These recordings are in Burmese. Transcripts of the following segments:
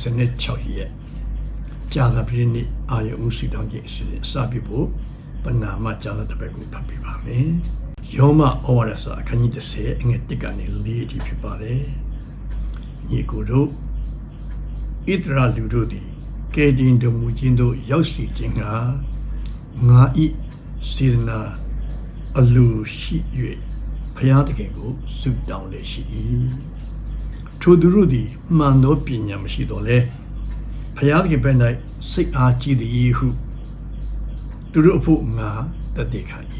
ဂျွန်လ26ရက်ကြာသပတေးနေ့အာယုံစီတောင်းခြင်းအစီအစဉ်အစပြုဖို့ပဏာမကြာသတပတ်ကိုဖတ်ပြပါမယ်။ယောမဩဝါဒစာအခန်းကြီး30အငယ်1ကနေ4အထိဖြစ်ပါတယ်။ညီကိုတို့ဣတရာလူတို့သည်ကဲတင်တော်မူခြင်းတို့ရောက်စီခြင်းကငါဤစေရနာအလူရှိ၍ဖျားတကယ်ကိုဆုတောင်းလေရှိ၏ ထိုသူတို့သည်မှန်သောပညာမရှိတော့လဲဖျားတကယ်ဘက်၌စိတ်အားကြီးသည်ဟုသူတို့အဖို့ငါတတ်သိခံ၏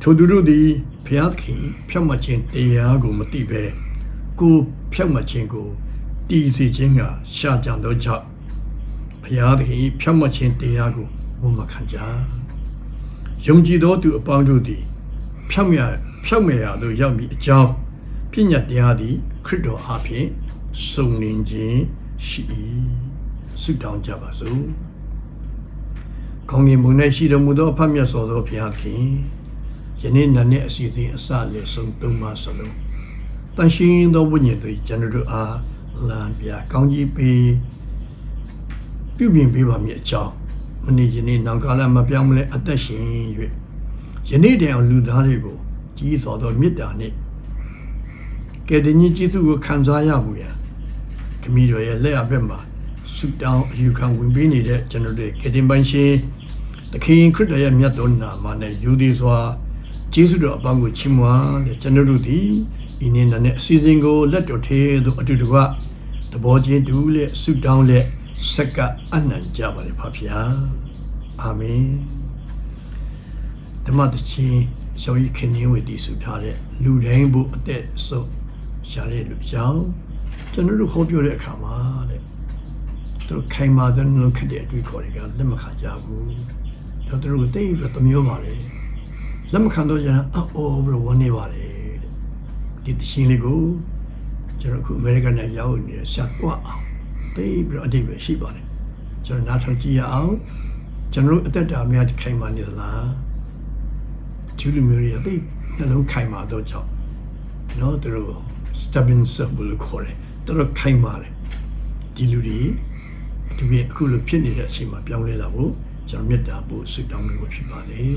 ထိုသူတို့သည်ဖျားသခင်ဖြောက်မှတ်ခြင်းတရားကိုမသိဘဲကိုယ်ဖြောက်မှတ်ခြင်းကိုတည်စေခြင်းကရှာကြံသောကြောင့်ဖျားသခင်ဖြောက်မှတ်ခြင်းတရားကိုဝန်မခံကြယုံကြည်သောသူအပေါင်းတို့သည်ဖြောက်မြဖြောက်မြရာသို့ရောက်မည်အကြောင်းပညာတရားသည် ခရစ်တော်အားဖြင့်စုံလင်ခြင်းရှိ၏ဆုတောင်းကြပါစို့ကောင်းကင်ဘုံ၌ရှိတော်မူသောအဖတ်မြတ်စွာသောဘုရားခင်ယနေ့နတ်နေ့အစီအစဉ်အစလည်းဆုံးသုံးပါစလုံးတန်ရှင်းသောဝိညာဉ်တို့ကျွန်တော်တို့အားလမ်းပြကောင်းကြီးပေးပြုပြင်ပေးပါမည်အကြောင်းမနေ့ယနေ့နောက်ကာလမပြောင်းမလဲအသက်ရှင်၍ယနေ့တည်းအောင်လူသားတွေကိုကြီးစွာသောမေတ္တာနှင့် ကယ်တင်ရှင်ကျေးဇူးကိုခံစားရမှုရန်ခမီးတော်ရဲ့လက်အဖက်မှာဆုတောင်းအယူခံဝင်ပေးနေတဲ့ကျွန်တော်တို့ကယ်တင်ပိုင်ရှင်သခင်ခရစ်တော်ရဲ့မြတ်တော်နာမနဲ့ယူသည်စွာကျေးဇူးတော်အပေါင်းကိုချီးမွမ်းတဲ့ကျွန်တော်တို့သည်ဤနေ့နဲ့အစီအစဉ်ကိုလက်တော်ထဲသို့အတူတကွသဘောချင်းတူလက်ဆုတောင်းလက်စက္ကအနံ့ကြပါလေဖဖျားအာမင်ဓမ္မတချင်းရှောင်းရီခင်းင်းဝေတည်ဆုထားတဲ့လူတိုင်းဘုအသက်ဆုံး ရှားတဲ့လူကြောင့်ကျွန်တော်တို့ဟောပြောတဲ့အခါမှာတဲ့သူတို့ခိုင်မာတဲ့နှလုံးခက်တဲ့အတွေ့အခေါ်တွေကလက်မခံကြဘူးတော့သူတို့ကိုတိတ်ပြီးတော့မျိုးပါလေလက်မခံတော့ကြအော်ဘရဝနေပါလေဒီတခြင်းလေးကိုကျွန်တော်အခုအမေရိကန်နဲ့ရောက်နေတဲ့ရှာကွာအောင်တိတ်ပြီးတော့အတိတ်ပဲရှိပါတယ်ကျွန်တော်နားထောင်ကြည့်ရအောင်ကျွန်တော်တို့အသက်တာများခိုင်မာနေသလားကျူးလူမျိုးတွေအသိနှလုံးခိုင်မာတော့ကြောင့်နော်သူတို့ stubborn self လို့ခေါ်တယ်သူတို့ခိုင်မာတယ်ဒီလူတွေဒီပြအခုလိုဖြစ်နေတဲ့အချိန်မှာပြောင်းလဲလာဖို့ကျွန်တော်မေတ္တာပို့ဆုတောင်းလို့ဖြစ်ပါတယ်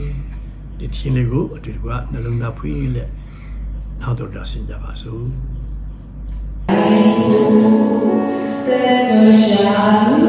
ဒီသင်လေးကိုအတူတူကနှလုံးသားဖွင့်လက်နောက်တော့ဒါဆင်ကြပါစို့ There's no shadow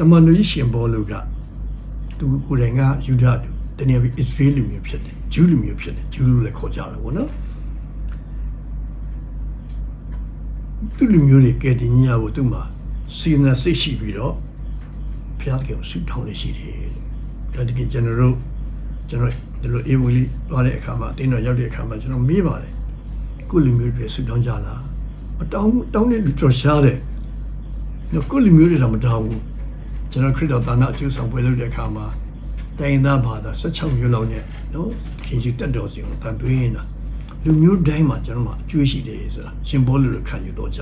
တမန်တော်ကြီးရှင်ဘောလူကသူကိုယ်တိုင်ကယူဒလူတနည်းအားဖြင့် Israel လူမျိုးဖြစ်တယ်ဂျူးလူမျိုးဖြစ်တယ်ဂျူးလူလည်းခေါ်ကြတာပေါ့နော်သူလူမျိုးတွေကဲတင်ကြီးရဖို့သူ့မှာစီနာစိတ်ရှိပြီးတော့ဖျားကေကိုဆုတောင်းနေရှိတယ်ဒါတကယ်ကျွန်တော်တို့ကျွန်တော်ဒီလိုအေဝလီသွားတဲ့အခါမှာအတင်းတော်ရောက်တဲ့အခါမှာကျွန်တော်မေးပါတယ်ကိုလူမျိုးတွေဆုတောင်းကြလားမတောင်းတောင်းတဲ့လူတော်ရှားတယ်နော်ကိုလူမျိုးတွေတော့မတောင်းဘူး ကျွန်တော်ခရစ်တော်တာနာအကျိုးဆောင်ပွဲလုပ်တဲ့အခါမှာတိုင်းသားဘာသာ16မျိုးလောက်နဲ့နော်ခင်ရှိတက်တော်စီကိုတန်တွေးနေတာလူမျိုးတိုင်းမှာကျွန်တော်မှာအကျိုးရှိတယ်ဆိုတာရှင်ဘောလူလိုခံယူတော့ကြ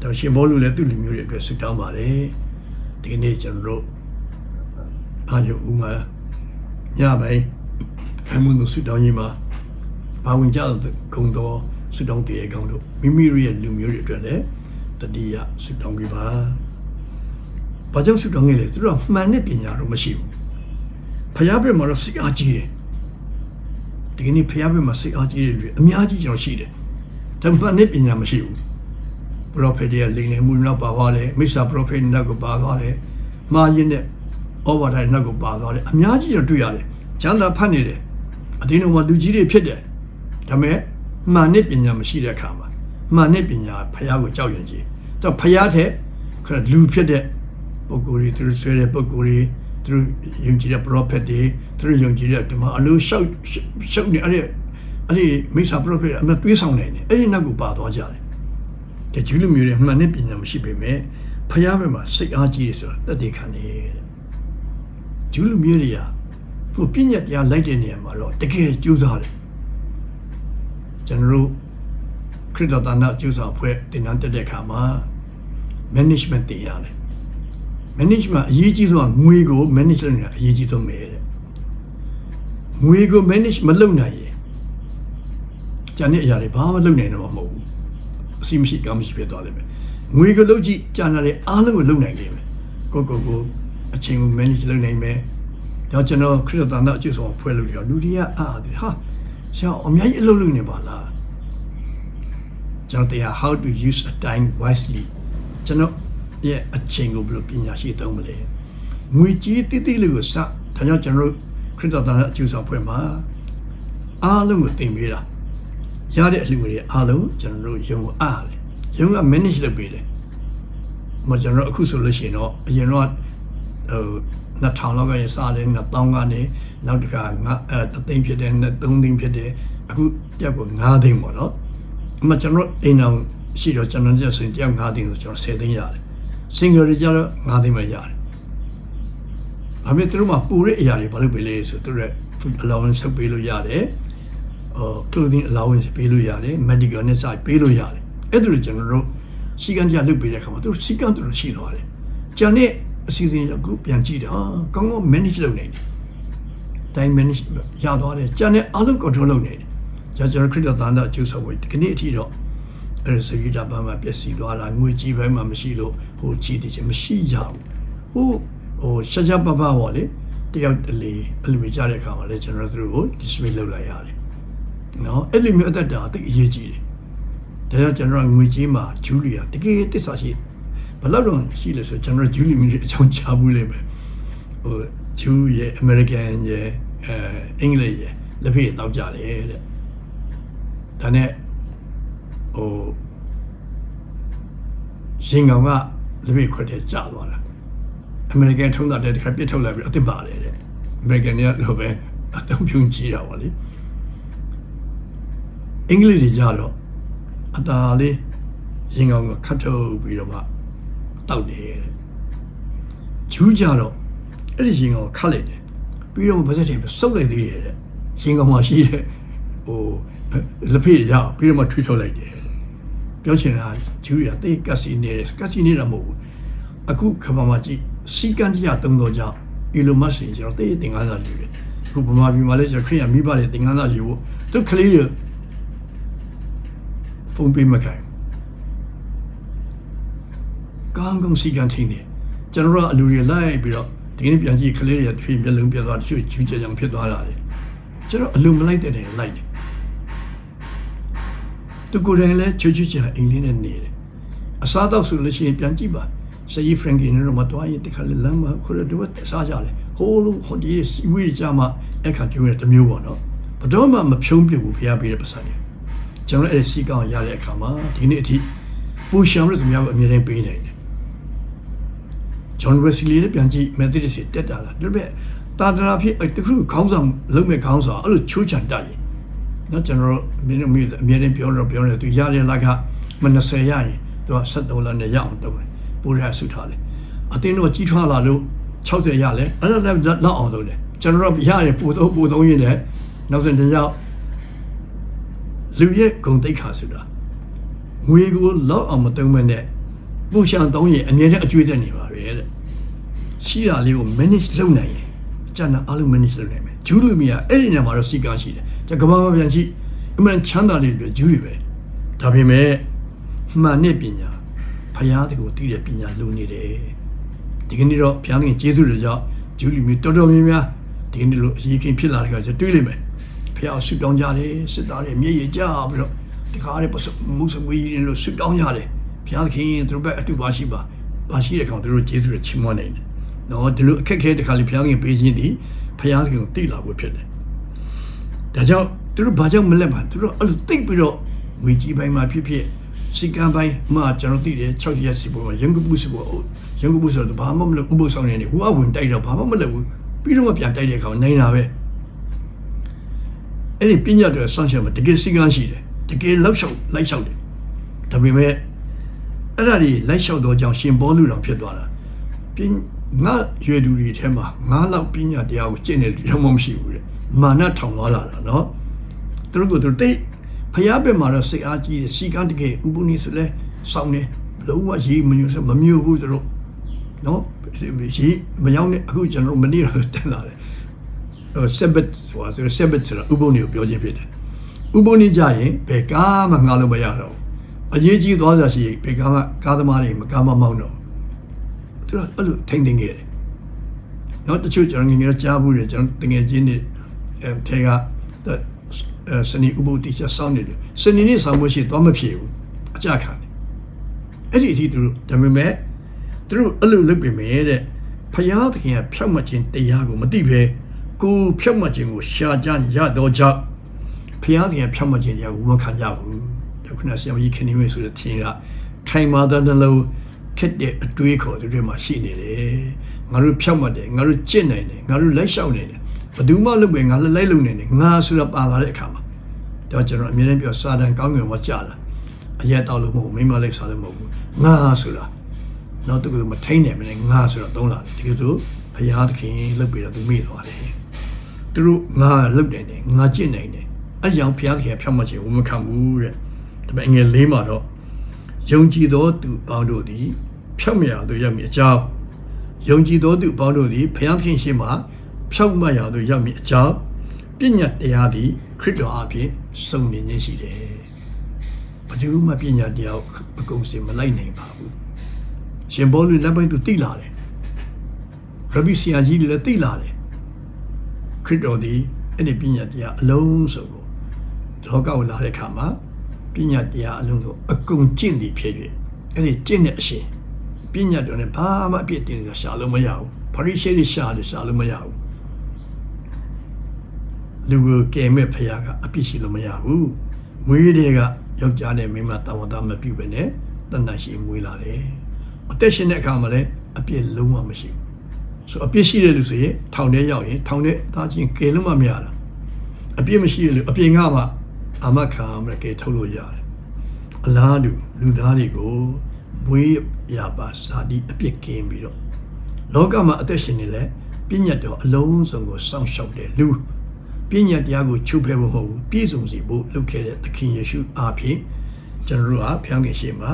ဒါရှင်ဘောလူလည်းသူ့လူမျိုးတွေအတွက်ဆုတောင်းပါတယ်ဒီကနေ့ကျွန်တော်တို့အာယုဥမာညပိုင်းခံမှုလို့ဆုတောင်းခြင်းမှာဘာဝင်ကြကုံတော်ဆုတောင်းတည်ကောင်တို့မိမိတို့ရဲ့လူမျိုးတွေအတွက်လည်းတတိယဆုတောင်းကြပါ ဘာကြောင့်ဆုတောင်းခဲ့လဲသူတို့ကမှန်တဲ့ပညာတော့မရှိဘူးဖျားပြမှာတော့စိတ်အားကြီးတယ်ဒီကနေ့ဖျားပြမှာစိတ်အားကြီးတဲ့လူတွေအများကြီးကျွန်တော်ရှိတယ်ဒါမှန်တဲ့ပညာမရှိဘူးပရောဖက်ရဲ့လိန်လည်မှုနောက်ပါသွားတယ်မိစ္ဆာပရောဖက်နောက်ကိုပါသွားတယ်မှားရင်တဲ့ over တိုင်းနောက်ကိုပါသွားတယ်အများကြီးကျွန်တော်တွေ့ရတယ်ကျမ်းစာဖတ်နေတယ်အတင်းတော်မှာလူကြီးတွေဖြစ်တယ်ဒါပေမဲ့မှန်တဲ့ပညာမရှိတဲ့အခါမှာမှန်တဲ့ပညာဖျားကိုကြောက်ရွံ့ခြင်းတော့ဖျားတဲ့ခရလူဖြစ်တဲ့ ပုဂ္ဂိုလ်တွေသူတို့ဆွဲတဲ့ပုဂ္ဂိုလ်တွေသူတို့ယုံကြည်တဲ့ prophet တွေသူတို့ယုံကြည်တဲ့ဒီမှာအလိုရှောက်ရှောက်နေအဲ့ဒီအဲ့ဒီမိစ္ဆာ prophet အမှတွေးဆောင်နေတယ်အဲ့ဒီနောက်ကိုပါသွားကြတယ်တဲ့ဂျူးလူမျိုးတွေမှန်တဲ့ပညာမရှိပေမဲ့ဖျားဘက်မှာစိတ်အားကြီးတယ်ဆိုတာတတ်သိခံနေတယ်ဂျူးလူမျိုးတွေကသူပြည့်ညက်တရားလိုက်တဲ့နေရာမှာတော့တကယ်ကြိုးစားတယ်ကျွန်တော်တို့ခရစ်တော်တာနာကျူးစာဖွဲ့တင်နန်းတက်တဲ့အခါမှာ management တင်ရတယ် management အရေးကြီးဆုံးကငွေကို manage လုပ်နေတာအရေးကြီးဆုံးပဲတဲ့ငွေကို manage မလုပ်နိုင်ရင်ကျန်တဲ့အရာတွေဘာမှမလုပ်နိုင်တော့မှာမဟုတ်ဘူးအစီမရှိကမ်းမရှိဖြစ်သွားလိမ့်မယ်ငွေကိုလုပ်ကြည့်ကျန်တဲ့အားလုံးကိုလုပ်နိုင်လိမ့်မယ်ကိုကိုကိုအချိန်ကို manage လုပ်နိုင်မယ်တော့ကျွန်တော်ခရစ်တော်တန်တဲ့အကျိုးဆောင်ဖွဲ့လို့ရလူတွေကအားတယ်ဟာဆရာအများကြီးအလုပ်လုပ်နေပါလားကျွန်တော်တရား how to use a time wisely ကျွန်တော် ရဲ့အချိန်ကိုဘယ်လိုပညာရှိသုံးမလဲငွေကြီးတိတိလေးကိုစဒါကြောင့်ကျွန်တော်ခရစ်တော်တန်တဲ့အကျိုးဆောင်ဖွဲ့မှာအားလုံးကိုတင်ပေးတာရတဲ့အလှူငွေတွေအားလုံးကျွန်တော်တို့ယုံကိုအားတယ်ယုံက manage လုပ်ပေးတယ်မကျွန်တော်အခုဆိုလို့ရှိရင်တော့အရင်တော့ဟို2000လောက်ကရစားတယ်2000ကနေနောက်တစ်ခါငါအဲ3သိန်းဖြစ်တယ်3သိန်းဖြစ်တယ်အခုတက်ကို9သိန်းပေါ့နော်အမှကျွန်တော်အိမ်အောင်ရှိတော့ကျွန်တော်ညဆိုရင်တက်9သိန်းဆိုကျွန်တော်10သိန်းရတယ် single တွေကြတော့9သိန်းပဲရတယ်။ဘာဖြစ်သူတို့မှာပူတဲ့အရာတွေဘာလို့ပေးလဲဆိုသူတို့ food allowance ဆုပ်ပေးလို့ရတယ်။အော် clothing allowance ပေးလို့ရတယ် medical နဲ့စပေးလို့ရတယ်။အဲ့ဒါလိုကျွန်တော်တို့စီကံတရားလုပ်ပေးတဲ့အခါမှာသူတို့စီကံသူတို့ရှိသွားတယ်။ကျန်တဲ့အစီအစဉ်ကပြန်ကြည့်တယ်။အာကောင်းကောင်း manage လုပ်နေတယ်။ time manage ရသွားတယ်။ကျန်တဲ့အားလုံး control လုပ်နေတယ်။ကျွန်တော်ခရစ်တော်တန်တာအကျိုးဆောင်ဝေးဒီကနေ့အထိတော့အဲ့ဒါစကြီးတာဘာမှပျက်စီးသွားတာငွေကြီးပိုင်းမှမရှိလို့ ဟိုကြီးတယ်ချင်းမရှိရဘူးဟိုဟိုရှာရှာပပပေါ့လေတယောက်တလေအဲ့လိုကြတဲ့အခါမှာလည်းကျွန်တော်တို့ကို display လုပ်လိုက်ရတယ်နော်အဲ့လိုမျိုးအသက်တာတိတ်အရေးကြီးတယ်ဒါကြောင့်ကျွန်တော်ငွေကြီးမှာဂျူလီယာတကယ်တစ္ဆာရှိဘယ်လောက်တော့ရှိလဲဆိုကျွန်တော်ဂျူလီမီအကြောင်းကြားဘူးလေပဲဟိုဂျူးရဲ့အမေရိကန်ရဲ့အဲအင်္ဂလိပ်ရဲ့လက်ဖေးတောက်ကြတယ်တဲ့ဒါနဲ့ဟိုရင်ကောင်က လက်ပြခွက်တဲ့ကြာသွားတာအမေရိကန်ထုံးတာတဲ့တစ်ခါပြစ်ထုတ်လိုက်ပြီးအစ်ပါတယ်တဲ့အမေရိကန်တွေကလိုပဲအတုံးဖြုံကြည့်တာပါလေအင်္ဂလိပ်တွေကြတော့အတားလေးရင်ကောင်ကခတ်ထုတ်ပြီးတော့မှတောက်တယ်တဲ့ဂျူးကြတော့အဲ့ဒီရင်ကောင်ခတ်လိုက်တယ်ပြီးတော့ဗစက်တွေစုပ်လိုက်သေးတယ်တဲ့ရင်ကောင်မှရှိတဲ့ဟိုလက်ဖေးရပြီးတော့မှထွေးထုတ်လိုက်တယ် ပြောချင်တာဂျူးရတိတ်ကက်စီနေတယ်ကက်စီနေတာမဟုတ်ဘူးအခုခမမကြည့်စီကန်တရားသုံးတော့ကြောင့်အီလိုမတ်စင်ကျွန်တော်တိတ်တင်ကားစာယူတယ်အခုဗမာပြည်မှာလည်းကျွန်တော်ခရီးရမိပါတယ်တင်ကားစာယူဖို့သူကလေးတွေဖုန်းပေးမခိုင်းကောင်းကောင်းစီကန်ထင်းတယ်ကျွန်တော်တို့အလူတွေလိုက်ပြီးတော့ဒီနေ့ပြန်ကြည့်ကလေးတွေဖြည့်မျက်လုံးပြတ်သွားတချို့ကျူးကျကြောင်ဖြစ်သွားတာလေကျွန်တော်အလူမလိုက်တဲ့နေလိုက်တယ် သူကိုယ်တိုင်လည်းချွတ်ချွတ်ချာအင်္ဂလိပ်နဲ့နေတယ်အစားတော့ဆိုလို့ရှိရင်ပြန်ကြည့်ပါဆရာကြီးဖရန်ကီနဲ့တော့မတော်ရင်တခါလေလမ်းမှာခုရတော့စားကြတယ်ဟဟိုလိုဟိုဒီစီဝေးကြမှာအခါကျိုးရတဲ့မျိုးပေါ့နော်ဘယ်တော့မှမဖြုံးပြဘူးဖျားပေးတဲ့ပတ်စံတွေကျွန်တော်အဲ့ဒီစီကောင်ရတဲ့အခါမှာဒီနေ့အထိပူရှောင်လို့သူများကိုအမြဲတမ်းပေးနေတယ်ဂျွန်ဝက်စီလီနဲ့ပြန်ကြည့်မက်သဒစ်စီတက်တာလားဒါပေမဲ့တာတနာဖြစ်တခုခေါင်းဆောင်လုံးမဲ့ခေါင်းဆောင်အဲ့လိုချိုးချန်တက်ရင် နော်ကျွန်တော်မင်းတို့အမြဲတမ်းပြောတော့ပြောနေသူရတဲ့လက်ကမ20ရရင်သူက73လနဲ့ရအောင်တုံးတယ်ပိုရဆုထားတယ်အတင်းတော့ကြီးထွားလာလို့60ရလဲအဲ့ဒါလည်းလောက်အောင်လုပ်တယ်ကျွန်တော်တို့ရရင်ပို့တော့ပို့တော့ရင်လည်းနောက်ဆုံးတစ်ယောက်လူရဲ့ဂုံတိတ်ခါဆိုတာငွေကိုလောက်အောင်မတုံးမနဲ့ပူရှံတောင်းရင်အမြဲတမ်းအကျွေးတက်နေပါပဲတဲ့ရှိတာလေးကို manage လုပ်နိုင်ရင်အကျန်တာအလုံး manage လုပ်နိုင်မယ်ဂျူးလူမီယာအဲ့ဒီနေရာမှာတော့စီကံရှိတယ်ဒါ ကမ္ဘာမှာပြန်ကြည့်အမှန်ချမ်းသာတဲ့လူဂျူးတွေပဲဒါပေမဲ့မှန်တဲ့ပညာဖျားတကူတည်တဲ့ပညာလိုနေတယ်ဒီကနေ့တော့ဘုရားသခင်ကျေးဇူးတော်ကြောင့်ဂျူးလူမျိုးတော်တော်များများဒီကနေ့လိုအရေးခင်ဖြစ်လာတဲ့ခါကျတွေးလိမ့်မယ်ဘုရားဆုတောင်းကြတယ်စစ်သားတွေမျက်ရည်ကျပြီးတော့ဒီကားတွေပစမှုစငွေကြီးတွေလို့ဆုတောင်းကြတယ်ဘုရားသခင်သူတို့ဘက်အတူပါရှိပါပါရှိတဲ့ကောင်သူတို့ကျေးဇူးတွေချီးမွမ်းနေတယ်နော်ဒီလိုအခက်အခဲတစ်ခါလေဘုရားသခင်ပေးခြင်းဒီဘုရားသခင်ကိုတည်လာဖို့ဖြစ်တယ် ဒါကြောင့်သူတို့ဘာကြောင့်မလက်ပါသူတို့အဲ့လိုတိတ်ပြီးတော့ငွေကြီးပိုင်းမှာဖြစ်ဖြစ်စီကံပိုင်းမှာကျွန်တော်သိတယ်6ရက်စီပေါ်မှာရန်ကုန်ပုစပေါ်ရန်ကုန်ပုဆိုတော့ဘာမှမလုပ်ဥပုဆောင်နေနေဟိုအဝင်တိုက်တော့ဘာမှမလုပ်ဘူးပြီးတော့မှပြန်တိုက်တဲ့အခါနိုင်တာပဲအဲ့ဒီပညာတွေဆောင်းချက်မှာတကယ်စီကံရှိတယ်တကယ်လောက်လျှောက်လိုက်လျှောက်တယ်ဒါပေမဲ့အဲ့ဒါတွေလိုက်လျှောက်တော့ကြောင့်ရှင်ဘောလူတော်ဖြစ်သွားတာပင်ငါရွယ်သူတွေထဲမှာငါလောက်ပညာတရားကိုကျင့်နေတယ်တော့မရှိဘူးတဲ့ မာနထောင်သွားလာတာနော်သူတို့ကသူတို့တိတ်ဖျားပဲမှာတော့စိတ်အားကြီးတယ်စီကံတကယ်ဥပုနိဆိုလဲစောင်းနေလုံးဝရေးမညွတ်မမျိုးဘူးသူတို့နော်ရေးမရောက်နဲ့အခုကျွန်တော်မနေ့တော့တက်လာတယ်ဟိုဆက်ဘတ်ဆိုတာဆက်ဘတ်ဆိုတာဥပုနိကိုပြောခြင်းဖြစ်တယ်ဥပုနိကြရင်ဘယ်ကားမှငါလို့မရတော့ဘူးအရေးကြီးသွားကြရှိဘယ်ကားမှကားသမားတွေမကားမမောင်းတော့သူတို့အဲ့လိုထိမ့်သိမ့်ခဲ့တယ်နော်တချို့ကျွန်တော်ငယ်ငယ်ကြားဘူးတယ်ကျွန်တော်တငယ်ချင်းတွေအဲ ထဲကစနေဥပုတိချက်စောင်းနေတယ်စနေနေ့ဆောင်လို့ရှိရင်သွားမဖြေဘူးအကြခံတယ်အဲ့ဒီအထိသူတို့ဒါပေမဲ့သူတို့အဲ့လိုလုပ်ပေမဲ့တဲ့ဖယားသခင်ကဖြောက်မှတ်ခြင်းတရားကိုမသိဘဲကိုဖြောက်မှတ်ခြင်းကိုရှာကြရတော့ကြောင့်ဖယားသခင်ဖြောက်မှတ်ခြင်းတရားကိုဝန်ခံကြဘူးဒါခုနဆရာကြီးခင်နေမေဆိုတဲ့သင်ကခိုင်မာတဲ့နှလုံးခက်တဲ့အတွေးခေါ်တွေမှာရှိနေတယ်ငါတို့ဖြောက်မှတ်တယ်ငါတို့ကြင့်နိုင်တယ်ငါတို့လိုက်လျှောက်နေတယ် ဘယ်သူမှလုပ်ပဲငါလည်းလိုက်လုပ်နေတယ်ငါဆိုတာပါလာတဲ့အခါမှာတော့ကျွန်တော်အမြဲတမ်းပြောစာတန်ကောင်းကင်ဝကြတာအရက်တောက်လို့မဟုတ်မိမလိုက်စားလို့မဟုတ်ဘူးငါဆိုတာတော့သူကမထိန်နိုင်မနဲ့ငါဆိုတော့သုံးလာတယ်ဒီလိုဆိုဘုရားသခင်လှုပ်ပြီးတော့သူမေ့သွားတယ်သူတို့ငါလှုပ်တယ်နဲ့ငါကြင့်နိုင်တယ်အကြောင်းဘုရားသခင်ဖြောက်မှချင်ဝမခံဘူးတဲ့ဒါပေမဲ့ငယ်လေးမှာတော့ယုံကြည်သောသူပေါင်းတို့သည်ဖြောက်မရတို့ရောက်မည်အကြောင်းယုံကြည်သောသူပေါင်းတို့သည်ဘုရားသခင်ရှေ့မှာ ဖြောက်မရတို့ရောက်မည်အကြောင်းပညာတရားသည်ခရစ်တော်အဖြစ်စုံလင်ခြင်းရှိတယ်ဘယ်သူမှပညာတရားကိုအကုန်စင်မလိုက်နိုင်ပါဘူးရှင်ဘောလူလက်ပိုင်းသူတိလာတယ်ရဘိဆီယာကြီးလည်းတိလာတယ်ခရစ်တော်သည်အဲ့ဒီပညာတရားအလုံးစုံကိုလောကကိုလာတဲ့အခါမှာပညာတရားအလုံးစုံအကုန်ကျင့်သည်ဖြစ်၍အဲ့ဒီကျင့်တဲ့အရှင်ပညာတော်နဲ့ဘာမှအပြည့်တင်ရှာလို့မရဘူးဖရိရှဲတွေရှာတယ်ရှာလို့မရဘူး လူကိုကယ်မဲ့ဖခင်ကအပြစ်ရှိလို့မရဘူးမွေးတွေကယောက်ျားနဲ့မိန်းမတာဝန်သားမပြုဘဲနဲ့တဏ္ဍရှိမွေးလာတယ်အသက်ရှင်တဲ့အခါမှာလည်းအပြစ်လုံးဝမရှိဘူးဆိုအပြစ်ရှိတဲ့လူဆိုရင်ထောင်ထဲရောက်ရင်ထောင်ထဲသားချင်းကယ်လို့မှမရတာအပြစ်မရှိတဲ့လူအပြင်ကမှအာမခံမကယ်ထုတ်လို့ရတယ်အလားတူလူသားတွေကိုမွေးရပါစာတိအပြစ်ကင်းပြီးတော့လောကမှာအသက်ရှင်နေလဲပြည့်ညတ်တော်အလုံးစုံကိုစောင့်ရှောက်တဲ့လူ ပညာတရားကိုချုပ်ဖဲဖို့မဟုတ်ဘူးပြည့်စုံစေဖို့လုပ်ခဲ့တဲ့သခင်ယေရှုအားဖြင့်ကျွန်တော်တို့ဟာဖျောင်းခင်ရှိမှာ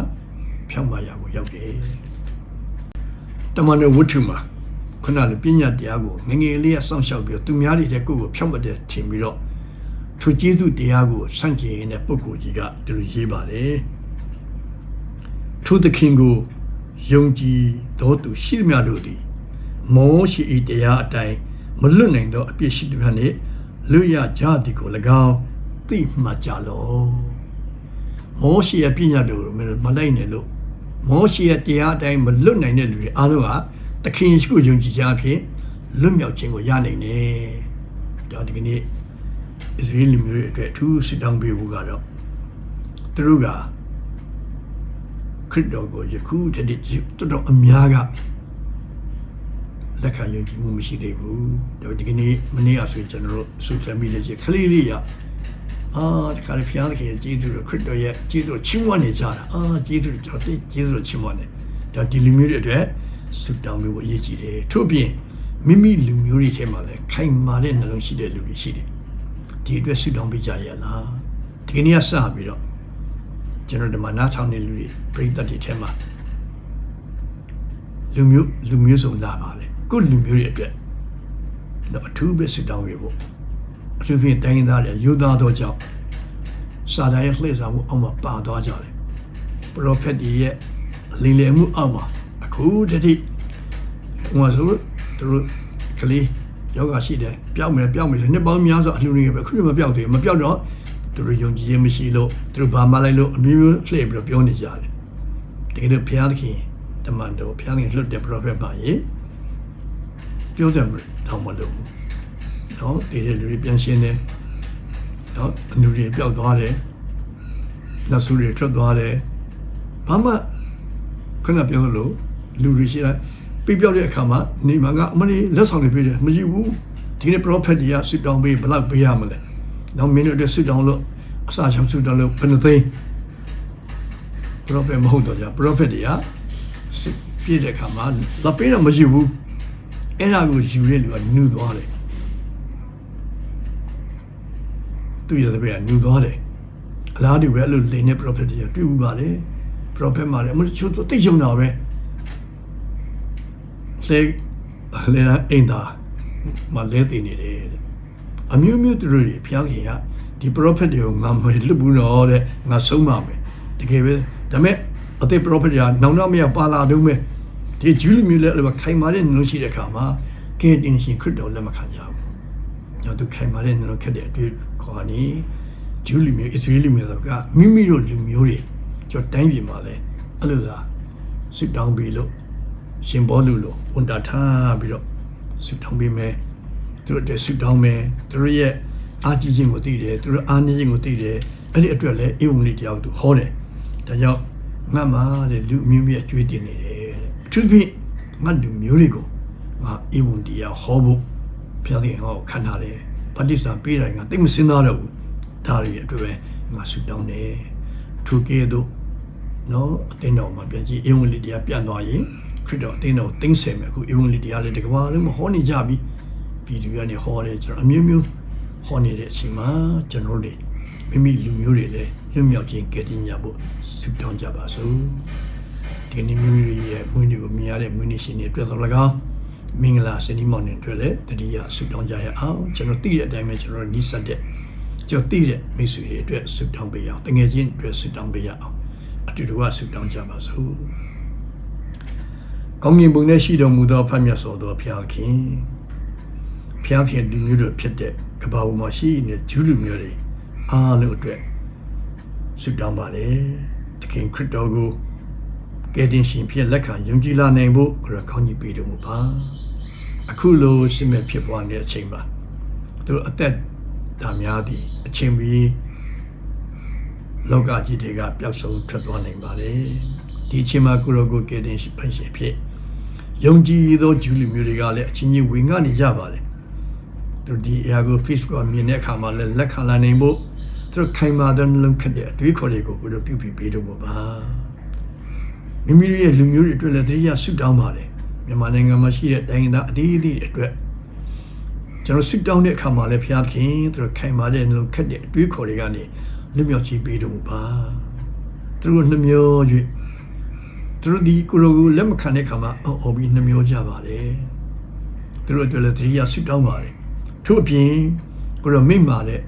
ဖြောင်းမရာကိုရောက်တယ်တမန်တော်ဝတ္ထုမှာခုနလိုပညာတရားကိုငငယ်လေးကစောင့်ရှောက်ပြီးသူများတွေတဲ့ကိုယ့်ကိုဖြောင်းမတဲ့ထင်ပြီးတော့သူကျေးဇူးတရားကိုဆန့်ကျင်နေတဲ့ပုဂ္ဂိုလ်ကြီးကဒီလိုရေးပါတယ်သူသခင်ကိုယုံကြည်တော်သူရှိသမျှတို့သည်မောရှိဤတရားအတိုင်းမလွတ်နိုင်သောအပြစ်ရှိသမျှနှင့် လွတ်ရကြသည်ကို၎င်းသိမှတ်ကြလောမောရှိရဲ့ပညာတို့မလိုက်နဲ့လို့မောရှိရဲ့တရားအတိုင်းမလွတ်နိုင်တဲ့လူတွေအားလုံးဟာတခင်ယေရှုကိုယုံကြည်ကြအဖြစ်လွတ်မြောက်ခြင်းကိုရနိုင်တယ်ဒါဒီကနေ့အစ္စရေးလူမျိုးတွေအတွက်အထူးစစ်တောင်းပေးဖို့ကတော့သူတို့ကခရစ်တော်ကိုယခုတည်းတော်တော်အများက လက်ခံယုံကြည်မှုမရှိသေးဘူးဒါဒီကနေ့မနေ့ကဆိုရင်ကျွန်တော်တို့ social media ကြီးခလေးလေးရအာတခါလေဖျားခင်ကျေးဇူးတော်ခရစ်တော်ရဲ့ကျေးဇူးတော်ချီးမွမ်းနေကြတာအာကျေးဇူးတော်ကျွန်တော်ကျေးဇူးတော်ချီးမွမ်းတယ်ဒါဒီလူမျိုးတွေအတွက်ဆုတောင်းဖို့အရေးကြီးတယ်ထို့ပြင်မိမိလူမျိုးတွေထဲမှာလည်းခိုင်မာတဲ့နှလုံးရှိတဲ့လူတွေရှိတယ်ဒီအတွက်ဆုတောင်းပေးကြရလားဒီကနေ့ကစပြီးတော့ကျွန်တော်ဒီမှာနားထောင်နေလူတွေပြိတ္တတွေထဲမှာလူမျိုးလူမျိုးစုံလာပါလေ ကိုယ့်လူမျိုးတွေအတွက်တော့အထူးပဲဆုတောင်းရဖို့အထူးဖြင့်တိုင်းရင်းသားတွေယူသားတော့ကြောင့်စာတန်ရဲ့လှည့်စားမှုအောက်မှာပါသွားကြတယ်ပရောဖက်တွေရဲ့လင်လည်မှုအောက်မှာအခုတတိဟိုဆိုသူတို့ကလေးယောဂရှိတယ်ပျောက်မယ်ပျောက်မယ်ဆိုနှစ်ပေါင်းများစွာအလှူနေပဲခုမပျောက်သေးဘူးမပျောက်တော့သူတို့ယုံကြည်ခြင်းမရှိလို့သူတို့ဘာမှလိုက်လို့အမျိုးမျိုးလှည့်ပြီးတော့ပြောနေကြတယ်တကယ်လို့ဘုရားသခင်တမန်တော်ဘုရားသခင်လွတ်တဲ့ပရောဖက်ပါရင် ပြောတယ်တော့မလို့ဘူးနော်ဒီတဲ့လူတွေပြန်ရှင်းတယ်နော်အနူတွေပျောက်သွားတယ်နတ်ဆူတွေထွက်သွားတယ်ဘာမှခဏပြောလို့လူတွေရှိလိုက်ပြပြောက်တဲ့အခါမှာနေမှာကအမလေးလက်ဆောင်တွေပြတယ်မယူဘူးဒီနေ့ prophet တွေကစစ်တောင်းပေးဘယ်လောက်ပေးရမလဲနောက်မင်းတို့အတွက်စစ်တောင်းလို့အစာချောင်းစစ်တောင်းလို့ဘယ်နှသိန်း prophet မဟုတ်တော့ကြ prophet တွေကစစ်ပြည့်တဲ့အခါမှာလက်ပေးတော့မယူဘူး အဲ့ဒါကိုယူတဲ့လူကနှူသွားတယ်သူရတဲ့ဘက်ကနှူသွားတယ်အလားတူပဲအဲ့လိုလိန်တဲ့ prophet တွေတွေ့ဘူးပါလေ prophet မှာလည်းမချို့တိတ်ယုံတာပဲလေလေနာအိမ်သာမလဲတည်နေတယ်တဲ့အမျိုးမျိုးသူတို့တွေဖျောက်ခင်ကဒီ prophet တွေကိုငါမလွတ်ဘူးတော့တဲ့ငါဆုံးပါမယ်တကယ်ပဲဒါပေမဲ့အသက် prophet တွေကနောင်တော့မရပါလာတော့မယ် ဒီဂျူးလူမျိုးလည်းအဲ့လိုခိုင်မာတဲ့နှလုံးရှိတဲ့အခါမှာကဲတင်ရှင်ခရစ်တော်လက်မခံကြဘူး။ညောသူခိုင်မာတဲ့နှလုံးခက်တဲ့အတွေ့ခေါ်နေဂျူးလူမျိုးအစ္စရေးလူမျိုးတွေကမိမိတို့လူမျိုးတွေကျော်တိုင်းပြည်မှာလည်းအဲ့လိုလားစစ်တောင်းပြီးလို့ရှင်ဘောလူလို့ဝန်တာထားပြီးတော့စစ်တောင်းပြီးမယ်သူတို့တဲ့စစ်တောင်းမယ်သူတို့ရဲ့အာကြီးခြင်းကိုသိတယ်သူတို့အာနေခြင်းကိုသိတယ်အဲ့ဒီအတွက်လည်းအေဝံဂေလိတရားကိုသူဟောတယ်ဒါကြောင့်ငတ်မှာတဲ့လူမျိုးမျိုးအကျွေးတင်နေတယ် တဲ့အထူးဖြင့်ငတ်လူမျိုးတွေကိုငါအေဝံတရားဟောဖို့ဘုရားသခင်ဟောခံထားတယ်ဗတ္တိစာပေးတယ်ငါသိမစင်းသားတော့ဘူးဒါတွေအတွက်ပဲငါဆုတောင်းတယ်ထိုကဲ့သို့နော်အသင်းတော်မှာပြန်ကြည့်အေဝံဂေလိတရားပြန်သွားရင်ခရစ်တော်အသင်းတော်ကိုသိမ့်ဆယ်မယ်အခုအေဝံဂေလိတရားလေးတကဘာလုံးမဟောနေကြပြီဗီဒီယိုကနေဟောတယ်ကျွန်တော်အမျိုးမျိုးဟောနေတဲ့အချိန်မှာကျွန်တော်တို့မိမိလူမျိုးတွေလည်းလွတ်မြောက်ခြင်းကယ်တင်ကြဖို့ဆုတောင်းကြပါစို့ ဒီနေ့မိမိရဲ့မွေးနေ့ကိုမြင်ရတဲ့မွေးနေ့ရှင်တွေအတွက်တော်၎င်းမင်္ဂလာစနေမောင်နေ့အတွက်လည်းတတိယဆုတောင်းကြရအောင်ကျွန်တော်သိတဲ့အတိုင်းပဲကျွန်တော်နီးစပ်တဲ့ကျွန်တော်သိတဲ့မိတ်ဆွေတွေအတွက်ဆုတောင်းပေးရအောင်တကယ်ချင်းအတွက်ဆုတောင်းပေးရအောင်အတူတူကဆုတောင်းကြပါစို့ကောင်းကင်ဘုံနဲ့ရှိတော်မူသောဖတ်မြတ်စွာသောဘုရားခင်ဘုရားခင်လူမျိုးတို့ဖြစ်တဲ့ကဘာပေါ်မှာရှိနေတဲ့ဂျူးလူမျိုးတွေအားလုံးအတွက်ဆုတောင်းပါတယ်တခင်ခရစ်တော်ကို ကယ်တင်ရှင်ဖြစ်လက်ခံယုံကြည်လာနိုင်ဖို့ကိုယ်ကောင်းကြီးပေးတော်မူပါအခုလိုစစ်မဲ့ဖြစ်ပွားနေတဲ့အချိန်မှာသူတို့အသက်တာများသည့်အချိန်ပြီးလောကကြီးတွေကပျောက်ဆုံးထွက်သွားနိုင်ပါတယ်ဒီအချိန်မှာကိုရောကိုကယ်တင်ရှင်ဖြစ်ရှင်ဖြစ်ယုံကြည်သောဂျူးလူမျိုးတွေကလည်းအချင်းချင်းဝင်ငှနေကြပါတယ်သူဒီအရာကို Facebook မြင်တဲ့အခါမှာလည်းလက်ခံလာနိုင်ဖို့သူတို့ခိုင်မာတဲ့နှလုံးခက်တဲ့အတွေးခေါ်တွေကိုကိုတို့ပြုပြီးပေးတော့မှာပါ မိမိတို့ရဲ့လူမျိုးတွေအတွက်လည်းတရားဆုတောင်းပါတယ်မြန်မာနိုင်ငံမှာရှိတဲ့တိုင်းဒေသအသီးသီးတွေအတွက်ကျွန်တော်ဆုတောင်းတဲ့အခါမှာလည်းဘုရားသခင်သူတို့ခိုင်မာတဲ့နှလုံးခက်တဲ့အတွေးခေါ်တွေကနေလွတ်မြောက်ခြင်းပေးတော့မှာပါသူတို့နှမျော၍သူတို့ဒီကိုရိုကိုလက်မခံတဲ့အခါမှာအော်အော်ပြီးနှမျောကြပါတယ်သူတို့အတွက်လည်းတရားဆုတောင်းပါတယ်ထို့အပြင်ကိုရိုမိမ့်မာတဲ့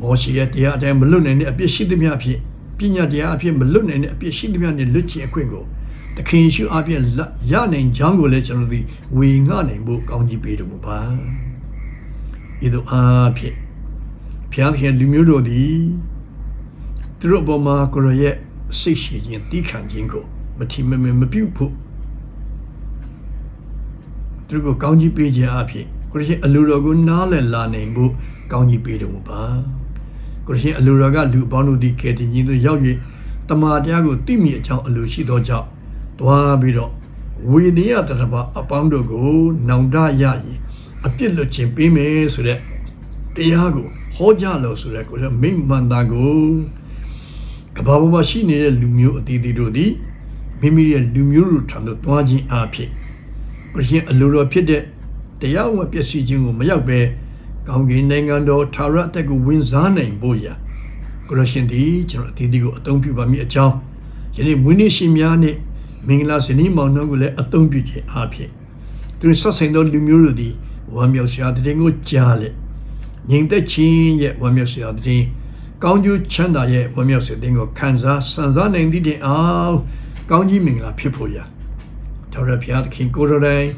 မောရှိရဲ့တရားအတိုင်းမလွတ်နိုင်တဲ့အပြစ်ရှိသမျှအဖြစ် ပညာတရားအဖြစ်မလွတ်နိုင်တဲ့အပြစ်ရှိသမျှနဲ့လွတ်ခြင်းအခွင့်ကိုသခင်ယေရှုအပြင်ရနိုင်ကြောင်းကိုလည်းကျွန်တော်တို့ဝေငှနိုင်ဖို့ကောင်းကြီးပေးတော်မူပါဤသို့အားဖြင့်ဘုရားသခင်လူမျိုးတို့သည်သူတို့အပေါ်မှာကိုရရဲ့စိတ်ရှိခြင်းတီးခံခြင်းကိုမထီမမမပြုတ်ဖို့သူတို့ကိုကောင်းကြီးပေးခြင်းအဖြစ်ကိုရရှင်အလိုတော်ကိုနားလည်လာနိုင်ဖို့ကောင်းကြီးပေးတော်မူပါ ကိုရရှင်အလိုတော်ကလူအပေါင်းတို့သည်ကယ်တင်ခြင်းသို့ရောက်၍တမန်တရားကိုသိမိအကြောင်းအလိုရှိသောကြောင့်တွားပြီးတော့ဝိနည်းတရဘာအပေါင်းတို့ကိုနောင်တရရင်အပြစ်လွတ်ခြင်းပေးမယ်ဆိုတဲ့တရားကိုဟောကြားလို့ဆိုတဲ့ကိုရမိမ့်မှန်တာကိုကဘာပေါ်မှာရှိနေတဲ့လူမျိုးအသီးသီးတို့သည်မိမိရဲ့လူမျိုးတို့ထံသို့တွားခြင်းအဖြစ်ဘုရင်အလိုတော်ဖြစ်တဲ့တရားဝင်ပျက်စီးခြင်းကိုမရောက်ဘဲ ကောင်းကင်နိုင်ငံတော်ထာဝရအသက်ကိုဝင်စားနိုင်ဖို့ရာကိုရရှင်သည်ကျွန်တော်အသီးသီးကိုအသုံးပြုပါမည်အကြောင်းယနေ့မွေးနေ့ရှင်များနဲ့မင်္ဂလာဇနီးမောင်နှံကိုလည်းအသုံးပြုခြင်းအဖြစ်သူဆက်ဆိုင်သောလူမျိုးတို့သည်ဝမ်းမြောက်စရာတည်င်းကိုကြားလက်ငြိမ်သက်ခြင်းရဲ့ဝမ်းမြောက်စရာတည်င်းကောင်းကျိုးချမ်းသာရဲ့ဝမ်းမြောက်စေတဲ့ကိုခံစားစံစားနိုင်သည့်တိုင်အောင်ကောင်းကြီးမင်္ဂလာဖြစ်ဖို့ရာတော်ရဖျားသခင်ကိုရတိုင်း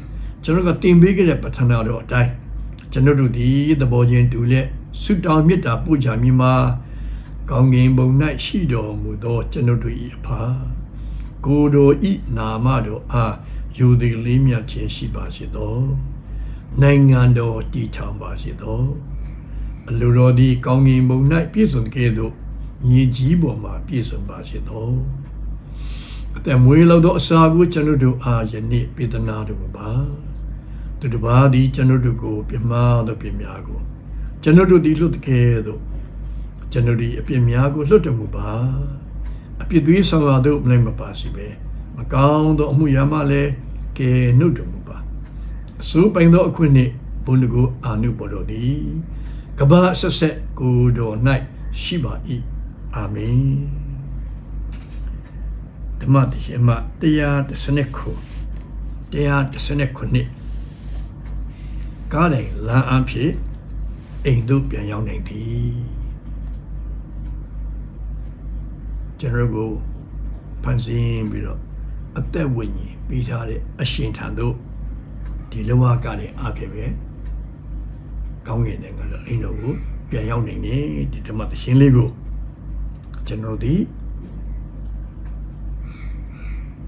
ကျွန်တော်ကတင်ပေးခဲ့တဲ့ပဋ္ဌာန်းတော်အတိုင်း ကျွန်တော်တို့ဒီသဘောချင်းတူလက်ဆုတောင်းမေတ္တာပို့ချမိမှာကောင်းကင်ဘုံ၌ရှိတော်မူသော ကျွန်တော်တို့၏အဖာကိုယ်တော်ဤနာမတော်အားယူသည်လေးမြတ်ခြင်းရှိပါစေသောနိုင်ငံတော်တည်ထောင်ပါစေသောအလိုတော်သည်ကောင်းကင်ဘုံ၌ပြည့်စုံကဲ့သို့ညီကြီးပေါ်မှာပြည့်စုံပါစေသောအသက်မွေးလောက်သောအစာကိုကျွန်တော်တို့အားယနေ့ပေးသနာတော်မူပါ သူတစ်ပါးသည်ကျွန်တော်တို့ကိုပြမသောပြများကိုကျွန်တော်တို့သည်လွတ်ကဲ့သို့ကျွန်တော်တို့အပြစ်များကိုလွတ်တော်မူပါအပြစ်သွေးဆောင်ရသောမလိုက်မပါစီပဲမကောင်းသောအမှုရာမှလည်းကဲနှုတ်တော်မူပါအစိုးပိုင်သောအခွင့်နှင့်ဘုန်းတကူအာနုဘော်တော်သည်ကဘာဆက်ဆက်ကိုတော်၌ရှိပါ၏အာမင်ဓမ္မတရှိမ130ခု130ခုနှစ် ကားတိုင်းလမ်းအဖြစ်အိမ်သို့ပြန်ရောက်နိုင်သည်ကျွန်တော်ကိုဖန်ဆင်းပြီးတော့အသက်ဝိညာဉ်ပေးထားတဲ့အရှင်ထံသို့ဒီလောကကလည်းအဖြစ်ပဲကောင်းကင်နိုင်ငံတော်အိမ်တော်ကိုပြန်ရောက်နိုင်တယ်ဒီဓမ္မသရှင်လေးကိုကျွန်တော်ဒီ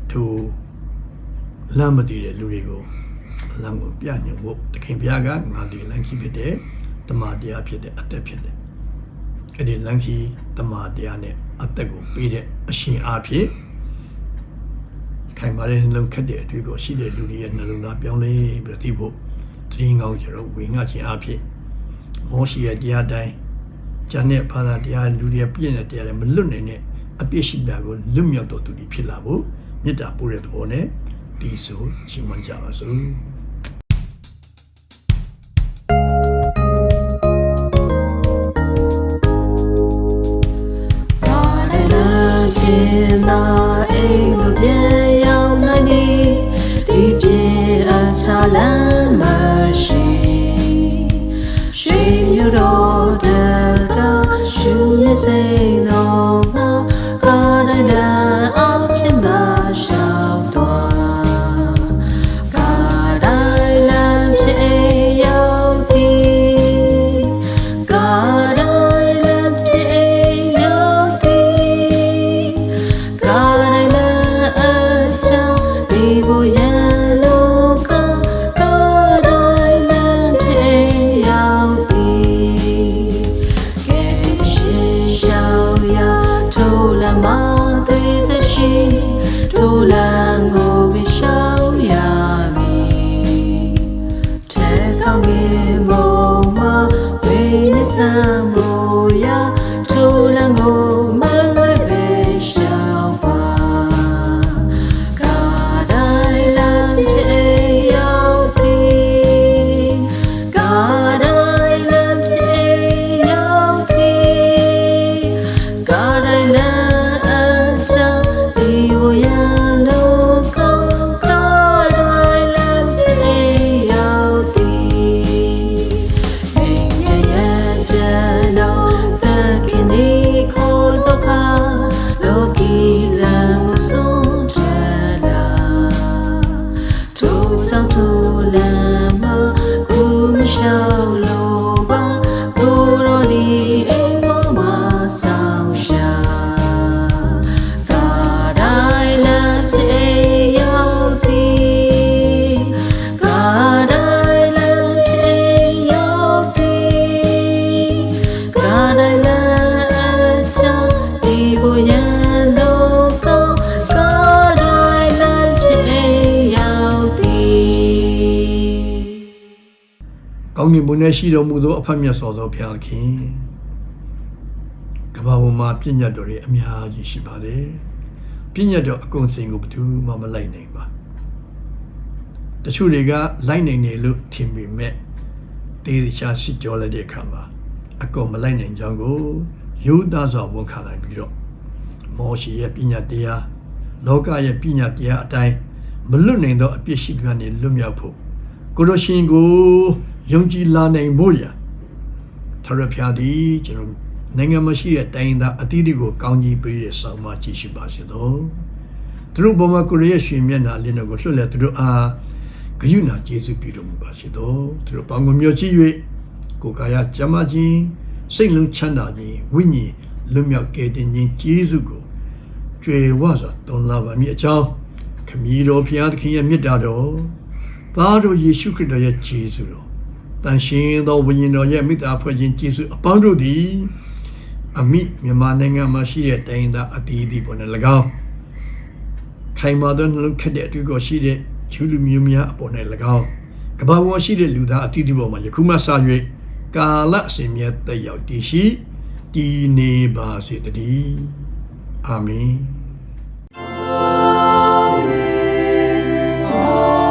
သူလမ်းမတည်တဲ့လူတွေကို လမ်းကိုပြညွှန်ဖို့တခင်ဘုရားကငါဒီလမ်းကြီးဖြစ်တဲ့တမန်တရားဖြစ်တဲ့အသက်ဖြစ်တယ်အဲ့ဒီလမ်းကြီးတမန်တရားနဲ့အသက်ကိုပေးတဲ့အရှင်အားဖြင့်ခိုင်မာတဲ့နှလုံးခက်တဲ့အတွေ့ကိုရှိတဲ့လူတွေရဲ့နှလုံးသားပြောင်းလဲပြီးတော့သိဖို့တရင်ကောင်းကျွန်တော်ဝေငှခြင်းအဖြစ်မောရှိရဲ့တရားတိုင်းကျန်တဲ့ဘာသာတရားလူတွေပြည့်တဲ့တရားတွေမလွတ်နိုင်တဲ့အပြစ်ရှိတာကိုလွတ်မြောက်တော်သူတွေဖြစ်လာဖို့မေတ္တာပို့တဲ့သဘောနဲ့ ဒီဆိုချီးမွမ်းကြ ကောင်းကင်ဘုံနဲ့ရှိတော်မူသောအဖတ်မြတ်စွာသောဘုရားသခင်ကမ္ဘာပေါ်မှာပြည့်ညတ်တော်တွေအများကြီးရှိပါတယ်ပြည့်ညတ်တော်အကုန်စင်ကိုဘယ်သူမှမလိုက်နိုင်ပါတချို့တွေကလိုက်နိုင်တယ်လို့ထင်ပေမဲ့တေချာစစ်ကြောလိုက်တဲ့အခါမှာအကုန်မလိုက်နိုင်ကြောင်းကိုယူသားစွာဝန်ခံလိုက်ပြီးတော့မောရှိရဲ့ပြည့်ညတ်တရားလောကရဲ့ပြည့်ညတ်တရားအတိုင်းမလွတ်နိုင်သောအပြစ်ရှိပြနေလွတ်မြောက်ဖို့ကိုရရှင်ကို ယုံကြည်လာနိုင်ဖို့ရာထရဖျားသည်ကျွန်တော်နိုင်ငံမရှိတဲ့တိုင်းသားအသီးသီးကိုကောင်းကြီးပေးတဲ့ဆောင်မကြည့်ရှိပါစေတော့သူတို့ဘုံမှာကိုရရဲ့ရှင်မျက်နှာလေးတော်ကိုလွှတ်လဲသူတို့အားဂယုဏကျေးဇူးပြုတော်မူပါစေတော့သူတို့ပေါင်းကိုမျိုးချီ၍ကိုယ်ကာယကျမ်းမာခြင်းစိတ်လုံးချမ်းသာခြင်းဝိညာဉ်လွတ်မြောက်ကယ်တင်ခြင်းကျေးဇူးကိုကြွယ်ဝစွာတုံလာပါမည်အကြောင်းခမည်းတော်ဖျားသခင်ရဲ့မေတ္တာတော်သားတော်ယေရှုခရစ်တော်ရဲ့ကျေးဇူးတော် တန်ရှင်သောဝိညာဉ်တော်ရဲ့မေတ္တာဖွဲ့ခြင်းကျေးဇူးအပေါင်းတို့သည်အမိမြန်မာနိုင်ငံမှာရှိတဲ့တိုင်းသားအတီးဒီပေါ်နဲ့၎င်းခိုင်မာသောနှလုံးခက်တဲ့အတွေ့အကြုံရှိတဲ့ဂျူးလူမျိုးများအပေါ်နဲ့၎င်းကမ္ဘာပေါ်ရှိတဲ့လူသားအတီးဒီပေါ်မှာယခုမှစ၍ကာလအစဉ်မြဲတက်ရောက်တည်ရှိတည်နေပါစေတည်းအာမင် Amen.